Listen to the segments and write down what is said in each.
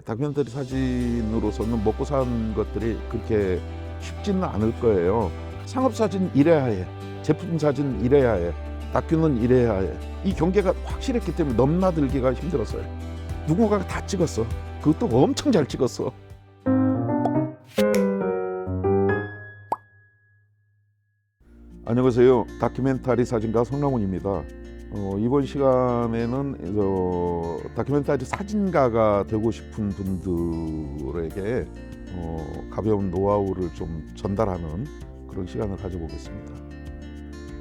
다큐멘터리 사진으로서는 먹고 사는 것들이 그렇게 쉽지는 않을 거예요. 상업 사진 이래야 해, 제품 사진 이래야 해, 다큐는 이래야 해. 이 경계가 확실했기 때문에 넘나들기가 힘들었어요. 누군가가 다 찍었어. 그것도 엄청 잘 찍었어. 안녕하세요. 다큐멘터리 사진가 성남훈입니다. 어, 이번 시간에는 어, 다큐멘터리 사진가가 되고 싶은 분들에게 어, 가벼운 노하우를 좀 전달하는 그런 시간을 가져보겠습니다.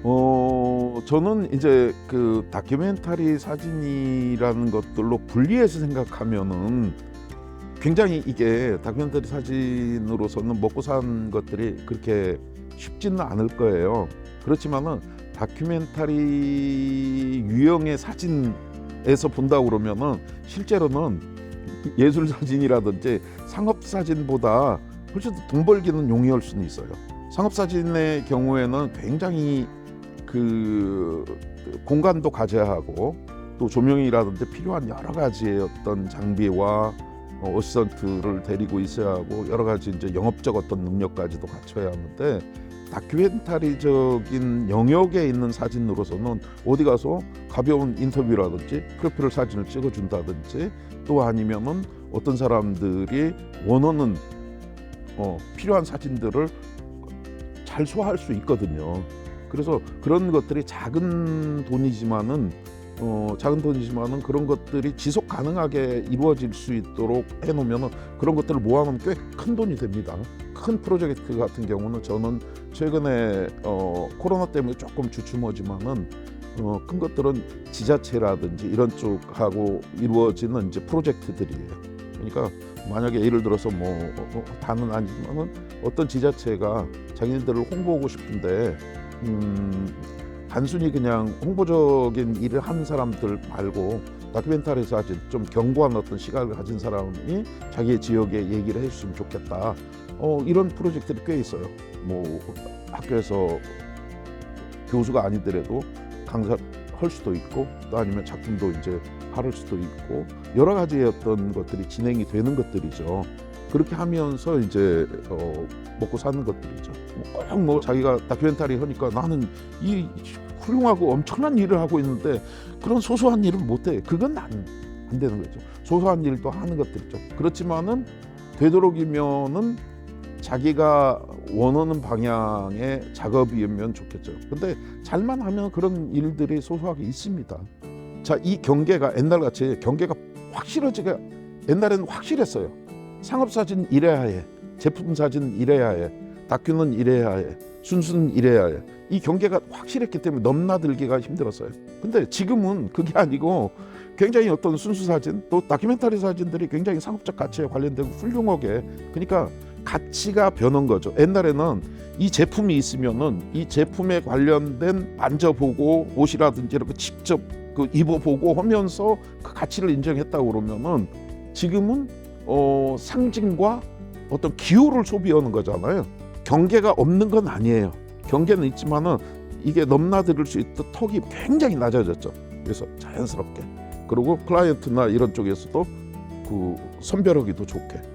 어, 저는 이제 그 다큐멘터리 사진이라는 것들로 분리해서 생각하면은 굉장히 이게 다큐멘터리 사진으로서는 먹고 산 것들이 그렇게 쉽지는 않을 거예요. 그렇지만은 다큐멘터리 유형의 사진에서 본다 그러면은 실제로는 예술 사진이라든지 상업 사진보다 훨씬 더 돈 벌기는 용이할 수는 있어요. 상업 사진의 경우에는 굉장히 그 공간도 가져야 하고 또 조명이라든지 필요한 여러 가지의 어떤 장비와 어, 어시스턴트를 데리고 있어야 하고 여러 가지 이제 영업적 어떤 능력까지도 갖춰야 하는데 다큐멘터리적인 영역에 있는 사진으로서는 어디 가서 가벼운 인터뷰라든지 프로필 사진을 찍어준다든지 또 아니면은 어떤 사람들이 원하는 어, 필요한 사진들을 잘 소화할 수 있거든요. 그래서 그런 것들이 작은 돈이지만은 어, 작은 돈이지만은 그런 것들이 지속 가능하게 이루어질 수 있도록 해놓으면은 그런 것들을 모아놓으면 꽤 큰 돈이 됩니다. 큰 프로젝트 같은 경우는 저는 최근에 어, 코로나 때문에 조금 주춤하지만은 어, 큰 것들은 지자체라든지 이런 쪽하고 이루어지는 이제 프로젝트들이에요. 그러니까 만약에 예를 들어서 뭐 어, 다는 아니지만은 어떤 지자체가 자기네들을 홍보하고 싶은데 음, 단순히 그냥 홍보적인 일을 하는 사람들 말고 다큐멘터리 사진 좀 견고한 어떤 시각을 가진 사람이 자기의 지역에 얘기를 해줬으면 좋겠다. 어, 이런 프로젝트들이 꽤 있어요. 뭐 학교에서 교수가 아니더라도 강사를 할 수도 있고 또 아니면 작품도 이제 팔을 수도 있고 여러 가지의 어떤 것들이 진행이 되는 것들이죠. 그렇게 하면서 이제 어, 먹고 사는 것들이죠. 꼭뭐 자기가 다큐멘터리 하니까 나는 이 훌륭하고 엄청난 일을 하고 있는데 그런 소소한 일을 못해. 그건 안, 안 되는 거죠. 소소한 일도 하는 것들이죠. 그렇지만은 되도록이면은 자기가 원하는 방향의 작업이면 좋겠죠. 근데 잘만 하면 그런 일들이 소소하게 있습니다. 자, 이 경계가 옛날같이 경계가 확실하지가 옛날에는 확실했어요. 상업 사진 이래야 해. 제품 사진 이래야 해. 다큐는 이래야 해. 순수는 이래야 해. 이 경계가 확실했기 때문에 넘나들기가 힘들었어요. 근데 지금은 그게 아니고 굉장히 어떤 순수 사진 또 다큐멘터리 사진들이 굉장히 상업적 가치에 관련되고 훌륭하게 그러니까 가치가 변한 거죠. 옛날에는 이 제품이 있으면은 이 제품에 관련된 만져보고 옷이라든지 이렇게 직접 그 입어보고 하면서 그 가치를 인정했다고 그러면은 지금은 어 상징과 어떤 기호를 소비하는 거잖아요. 경계가 없는 건 아니에요. 경계는 있지만은 이게 넘나들 수 있던 턱이 굉장히 낮아졌죠. 그래서 자연스럽게 그리고 클라이언트나 이런 쪽에서도 그 선별하기도 좋게 어,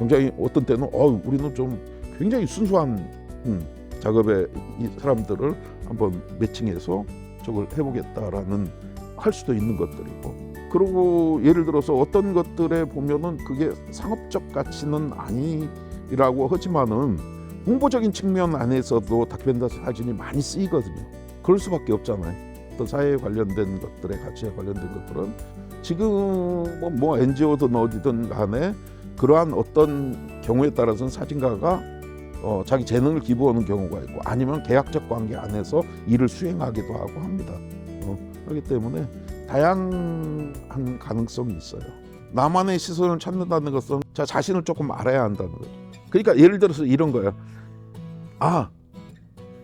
굉장히 어떤 때는 어 우리는 좀 굉장히 순수한 음, 작업에 이 사람들을 한번 매칭해서 저걸 해보겠다라는 할 수도 있는 것들이고 그리고 예를 들어서 어떤 것들에 보면은 그게 상업적 가치는 아니라고 하지만은 홍보적인 측면 안에서도 다큐멘터리 사진이 많이 쓰이거든요. 그럴 수밖에 없잖아요. 어떤 사회에 관련된 것들의 가치에 관련된 것들은 지금 뭐, 뭐 NGO든 어디든 간에 그러한 어떤 경우에 따라서는 사진가가 어, 자기 재능을 기부하는 경우가 있고 아니면 계약적 관계 안에서 일을 수행하기도 하고 합니다. 어, 그렇기 때문에 다양한 가능성이 있어요. 나만의 시선을 찾는다는 것은 자 자신을 조금 알아야 한다는 거죠. 그러니까 예를 들어서 이런 거예요. 아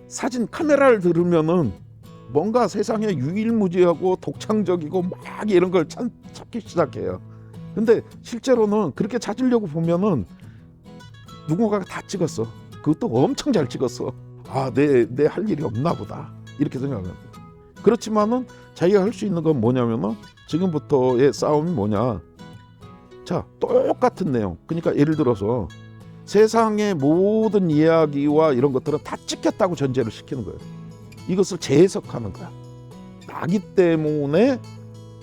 사진 카메라를 들으면은 뭔가 세상에 유일무지하고 독창적이고 막 이런 걸 찾, 찾기 시작해요. 근데 실제로는 그렇게 찾으려고 보면은 누군가가 다 찍었어. 그것도 엄청 잘 찍었어. 아, 내 내 할 일이 없나 보다. 이렇게 생각하는 거예요. 그렇지만은 자기가 할 수 있는 건 뭐냐면은 지금부터의 싸움이 뭐냐? 자 똑같은 내용. 그러니까 예를 들어서 세상의 모든 이야기와 이런 것들은 다 찍혔다고 전제를 시키는 거예요. 이것을 재해석하는 거야. 나기 때문에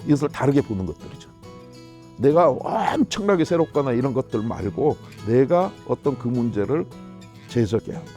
이것을 다르게 보는 것들이죠. 내가 엄청나게 새롭거나 이런 것들 말고 내가 어떤 그 문제를 재해석해야 한다.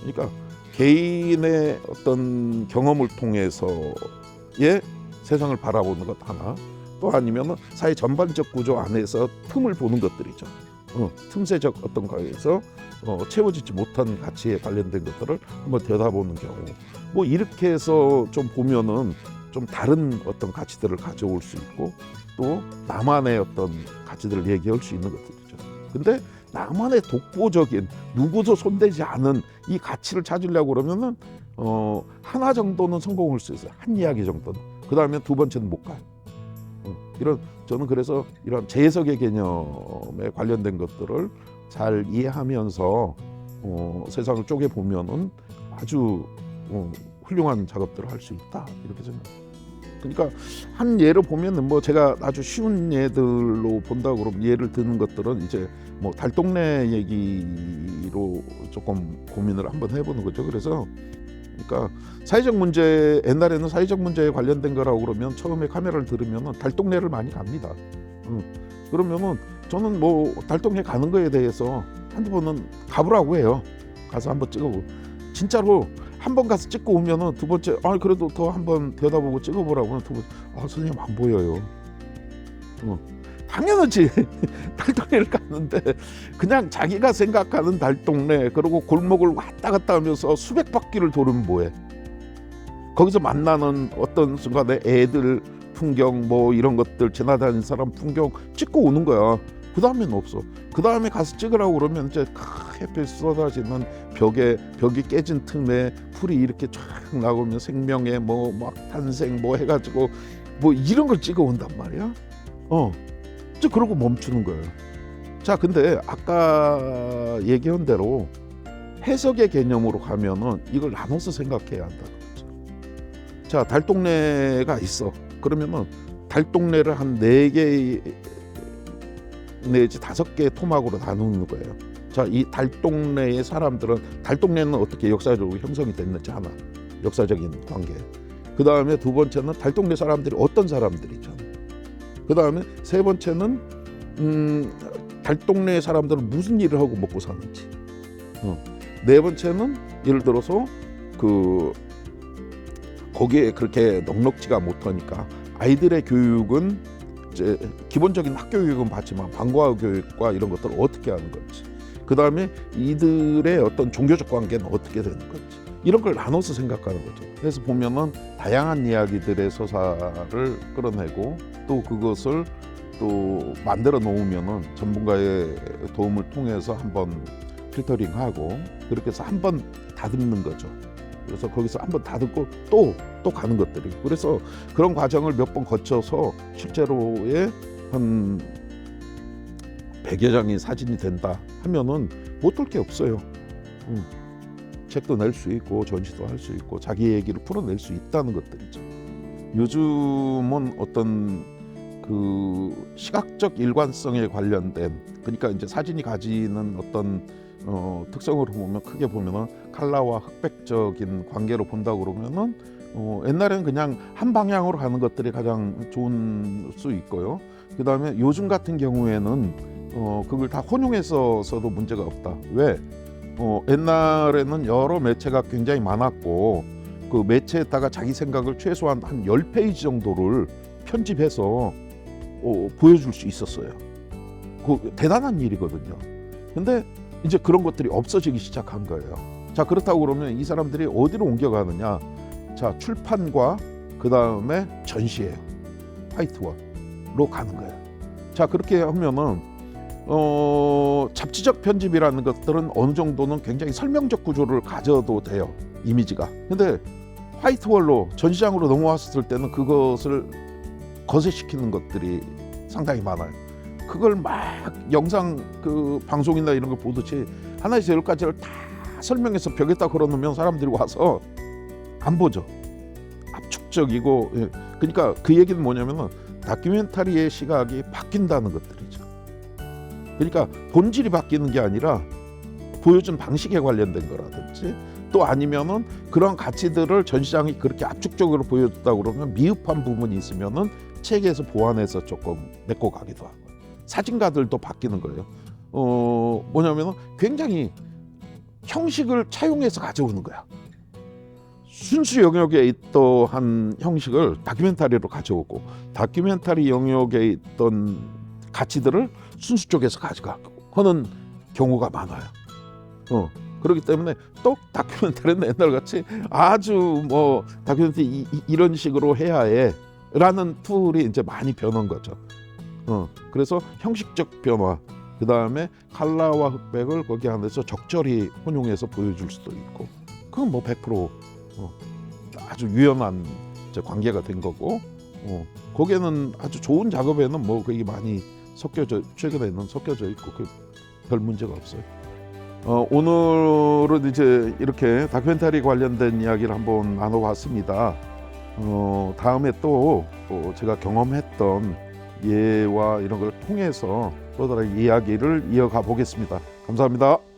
그러니까 개인의 어떤 경험을 통해서의 세상을 바라보는 것 하나 또 아니면은 사회 전반적 구조 안에서 틈을 보는 것들이죠. 어, 틈새적 어떤 거에서 어, 채워지지 못한 가치에 관련된 것들을 한번 들여다보는 경우 뭐 이렇게 해서 좀 보면은 좀 다른 어떤 가치들을 가져올 수 있고 또 나만의 어떤 가치들을 얘기할 수 있는 것들이죠. 근데 나만의 독보적인 누구도 손대지 않은 이 가치를 찾으려고 그러면은 어, 하나 정도는 성공할 수 있어요. 한 이야기 정도는. 그 다음에 두 번째는 못 가요. 어, 이런 저는 그래서 이런 재해석의 개념에 관련된 것들을 잘 이해하면서 어, 세상을 쪼개 보면은 아주 어, 훌륭한 작업들을 할 수 있다 이렇게 생각합니다. 그러니까 한 예를 보면은 뭐 제가 아주 쉬운 예들로 본다 그러면 예를 드는 것들은 이제 뭐 달동네 얘기로 조금 고민을 한번 해보는 거죠. 그래서 그러니까 사회적 문제 옛날에는 사회적 문제에 관련된 거라고 그러면 처음에 카메라를 들으면은 달동네를 많이 갑니다. 응. 그러면은 저는 뭐 달동네 가는 거에 대해서 한두 번은 가보라고 해요. 가서 한번 찍어보고 진짜로 한 번 가서 찍고 오면은 두 번째 아 그래도 더 한 번 들여다보고 찍어보라고 두 번째 아 선생님 안 보여요. 어. 당연하지 달동네를 갔는데 그냥 자기가 생각하는 달동네 그리고 골목을 왔다 갔다 하면서 수백 바퀴를 도르면 뭐해 거기서 만나는 어떤 순간에 애들 풍경 뭐 이런 것들 지나다니는 사람 풍경 찍고 오는 거야 그 다음에는 없어 그 다음에 가서 찍으라고 그러면 이제 크, 햇빛 쏟아지는 벽에 벽이 깨진 틈에 풀이 이렇게 쫙 나오면 생명의 뭐 막 탄생 뭐 해가지고 뭐 이런 걸 찍어 온단 말이야 어 이제 그러고 멈추는 거예요. 자, 근데 아까 얘기한 대로 해석의 개념으로 가면은 이걸 나눠서 생각해야 한다는 거죠. 자, 달동네가 있어. 그러면은 달동네를 한 네 개 내지 다섯 개의 토막으로 나누는 거예요. 자, 이 달동네의 사람들은 달동네는 어떻게 역사적으로 형성이 됐는지 하나, 역사적인 관계. 그 다음에 두 번째는 달동네 사람들이 어떤 사람들이죠. 그 다음에 세 번째는 음, 달동네 사람들은 무슨 일을 하고 먹고 사는지. 어. 네 번째는 예를 들어서 그 거기에 그렇게 넉넉지가 못하니까 아이들의 교육은 이제 기본적인 학교 교육은 받지만 방과 교육과 이런 것들을 어떻게 하는 건지. 그 다음에 이들의 어떤 종교적 관계는 어떻게 되는 건지. 이런 걸 나눠서 생각하는 거죠. 그래서 보면은 다양한 이야기들의 서사를 끌어내고 또 그것을 또 만들어 놓으면은 전문가의 도움을 통해서 한번 필터링하고 그렇게 해서 한번 다듬는 거죠. 그래서 거기서 한번 다듬고 또 또 가는 것들이 그래서 그런 과정을 몇 번 거쳐서 실제로의 한 100여 장의 사진이 된다 하면은 못할 게 없어요. 음. 책도 낼 수 있고 전시도 할 수 있고 자기 얘기를 풀어낼 수 있다는 것들이죠. 요즘은 어떤 그 시각적 일관성에 관련된 그러니까 이제 사진이 가지는 어떤 어, 특성으로 보면 크게 보면은 칼라와 흑백적인 관계로 본다 그러면은 어, 옛날에는 그냥 한 방향으로 가는 것들이 가장 좋은 수 있고요. 그 다음에 요즘 같은 경우에는 어, 그걸 다 혼용해서 써도 문제가 없다. 왜? 어, 옛날에는 여러 매체가 굉장히 많았고 그 매체에다가 자기 생각을 최소한 한 10페이지 정도를 편집해서 어, 보여줄 수 있었어요. 그 대단한 일이거든요. 근데 이제 그런 것들이 없어지기 시작한 거예요. 자, 그렇다고 그러면 이 사람들이 어디로 옮겨가느냐? 자, 출판과 그 다음에 전시예요. 화이트워로 가는 거예요. 자, 그렇게 하면은 어, 잡지적 편집이라는 것들은 어느 정도는 굉장히 설명적 구조를 가져도 돼요. 이미지가. 근데 화이트월로 전시장으로 넘어왔을 때는 그것을 거세시키는 것들이 상당히 많아요. 그걸 막 영상 그 방송이나 이런 걸 보듯이 하나에서 열 가지를 다 설명해서 벽에다 걸어놓으면 사람들이 와서 안 보죠. 압축적이고 예. 그러니까 그 얘기는 뭐냐면은 다큐멘터리의 시각이 바뀐다는 것들이죠. 그러니까 본질이 바뀌는 게 아니라 보여준 방식에 관련된 거라든지 또 아니면은 그런 가치들을 전시장이 그렇게 압축적으로 보여줬다 그러면 미흡한 부분이 있으면은 책에서 보완해서 조금 메꿔 가기도 하고 사진가들도 바뀌는 거예요. 어 뭐냐면은 굉장히 형식을 차용해서 가져오는 거야. 순수 영역에 있던 한 형식을 다큐멘터리로 가져오고 다큐멘터리 영역에 있던 가치들을 순수 쪽에서 가져가고 하는 경우가 많아요. 어 그렇기 때문에 또 다큐멘터리는 옛날같이 아주 뭐 다큐멘터리 이, 이- 이런 식으로 해야 해라는 툴이 이제 많이 변한 거죠. 어 그래서 형식적 변화 그 다음에 칼라와 흑백을 거기 안에서 적절히 혼용해서 보여줄 수도 있고 그건 뭐 100% 어, 아주 유연한 관계가 된 거고 어, 거기에는 아주 좋은 작업에는 뭐 그게 많이 섞여져 최근에는 섞여져 있고 그별 문제가 없어요. 어, 오늘은 이제 이렇게 다큐멘터리 관련된 이야기를 한번 나눠봤습니다. 어, 다음에 또 어, 제가 경험했던 예와 이런 걸 통해서 또 다른 이야기를 이어가 보겠습니다. 감사합니다.